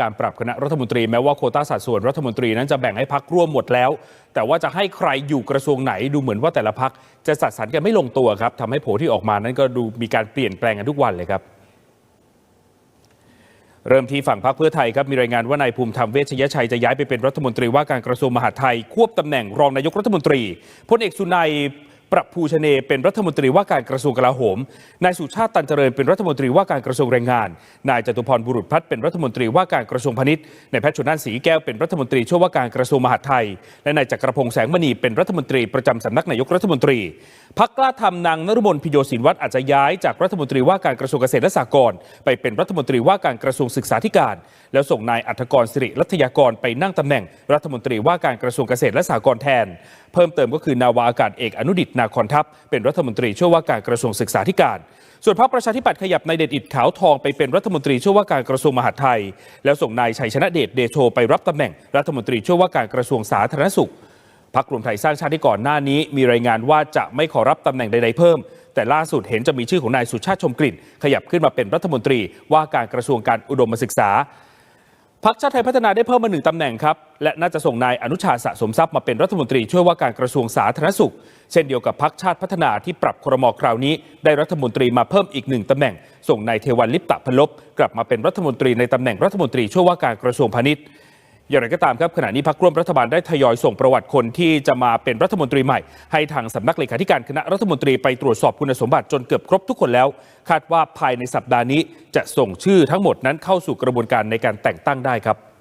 การปรับคณะรัฐมนตรีแม้ว่าโคต้าสัดส่วนรัฐมนตรีนั้นจะแบ่งให้พักร่วมหมดแล้ว แต่ว่าจะให้ใครอยู่กระทรวงไหนดูเหมือนว่าแต่ละพักจะจัดสรรกันไม่ลงตัวครับทำให้โผที่ออกมานั้นก็ดูมีการเปลี่ยนแปลงกันทุกวันเลยครับ เริ่มที่ฝั่งพรรคเพื่อไทยครับมีรายงานว่านายภูมิธรรมเวชยชัยจะย้ายไปเป็นรัฐมนตรีว่าการกระทรวงมหาดไทยควบตำแหน่งรองนายกรัฐมนตรีพลเอกสุนัย ประภูชเนเป็นรัฐมนตรีว่าการกระทรวงกลาโหม นายสุชาติตันเจริญเป็นรัฐมนตรีว่าการกระทรวงแรงงาน นายจตุพรบุรุษพัฒน์เป็นรัฐมนตรีว่าการกระทรวงพาณิชย์ นายแพทย์ชนน่านสีแก้วเป็นรัฐมนตรีช่วยว่าการกระทรวงมหาดไทย และนายจักรพงษ์แสงมณีเป็นรัฐมนตรีประจำสำนักนายกรัฐมนตรี พักกล้าทำนางนรุมนพิโยศินวัตรอาจจะย้ายจากรัฐมนตรีว่าการกระทรวงเกษตรและสหกรณ์ไปเป็นรัฐมนตรีว่าการกระทรวงศึกษาธิการ แล้วส่งนายอัธกรสิริรัตยากรไปนั่งตำแหน่ง รัฐมนตรีว่าการกระทรวงเกษตรและสหกรณ์แทน เพิ่มเติมก็คือนาวาอากาศเอกอนุดิตนาคอนทัพ เป็นรัฐมนตรีช่วยว่าการกระทรวงศึกษาธิการ ส่วนพรรคประชาธิปัตย์ขยับนายเดชอิดขาวทองไปเป็นรัฐมนตรีช่วยว่าการกระทรวงมหาดไทย แล้วส่งนายชัยชนะเดชเดโชไปรับตำแหน่งรัฐมนตรีช่วยว่าการกระทรวงสาธารณสุขพักรวมไทยสร้างชาติที่ก่อนหน้านี้ มีรายงานว่าจะไม่ขอรับตำแหน่งใดๆเพิ่ม แต่ล่าสุดเห็นจะมีชื่อของนายสุชาติชมกลิ่น ขยับขึ้นมาเป็นรัฐมนตรีว่าการกระทรวงการอุดมศึกษา พักชาติไทยพัฒนาได้เพิ่มมาหนึ่งตำแหน่งครับ และน่าจะส่งนายอนุชาสะสมทรัพย์มาเป็นรัฐมนตรีช่วยว่าการกระทรวงสาธารณสุข เช่นเดียวกับพักชาติพัฒนาที่ปรับครมคราวนี้ ได้รัฐมนตรีมาเพิ่มอีกหนึ่งตำแหน่ง ส่งนายเทวันลิปตะพลบกลับมาเป็นรัฐมนตรีในตำแหน่งรัฐมนตรีช่วยว่าการกระทรวงพาณิชย์ อย่างไรก็ตามครับขณะนี้พักร่วมรัฐบาลได้ทยอยส่งประวัติคนที่จะมาเป็นรัฐมนตรีใหม่ ให้ทางสำนักเลขาธิการคณะรัฐมนตรีไปตรวจสอบคุณสมบัติจนเกือบครบทุกคนแล้ว คาดว่าภายในสัปดาห์นี้จะส่งชื่อทั้งหมดนั้นเข้าสู่กระบวนการในการแต่งตั้งได้ครับ